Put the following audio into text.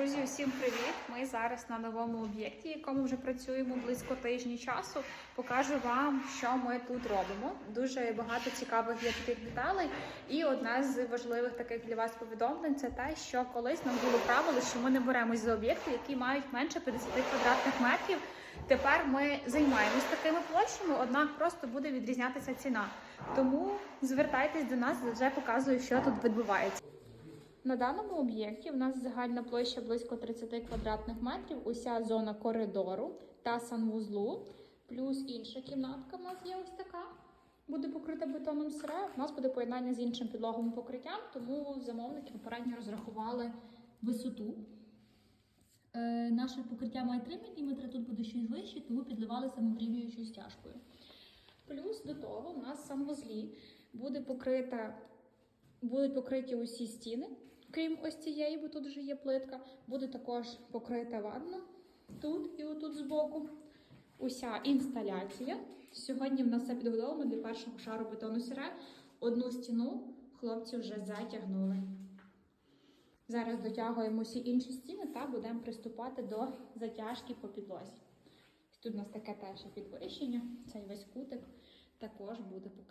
Друзі, усім привіт! Ми зараз на новому об'єкті, якому вже працюємо близько тижні часу. Покажу вам, що ми тут робимо. Дуже багато цікавих є таких деталей. І одна з важливих таких для вас повідомлень це те, що колись нам було правило, що ми не беремось за об'єкти, які мають менше 50 квадратних метрів. Тепер ми займаємось такими площами, однак просто буде відрізнятися ціна. Тому звертайтесь до нас, вже показую, що тут відбувається. На даному об'єкті в нас загальна площа близько 30 квадратних метрів, уся зона коридору та санвузлу, плюс інша кімнатка в нас є ось така. Буде покрита бетоном сире. У нас буде поєднання з іншим підлоговим покриттям, тому замовники попередньо розрахували висоту. Е, наше покриття має 3 мм, тут буде щось вище, тому підливали самоврівнюючою стяжкою. Плюс до того в нас санвузлі буде покрита Будуть покриті усі стіни, крім ось цієї, бо тут вже є плитка. Буде також покрита ванна тут і отут збоку. Уся інсталяція. Сьогодні в нас все підготовлено для першого шару бетону сіре. Одну стіну хлопці вже затягнули. Зараз дотягуємо всі інші стіни та будемо приступати до затяжки по підлозі. Тут у нас таке теж підвищення, цей весь кутик також буде покритий.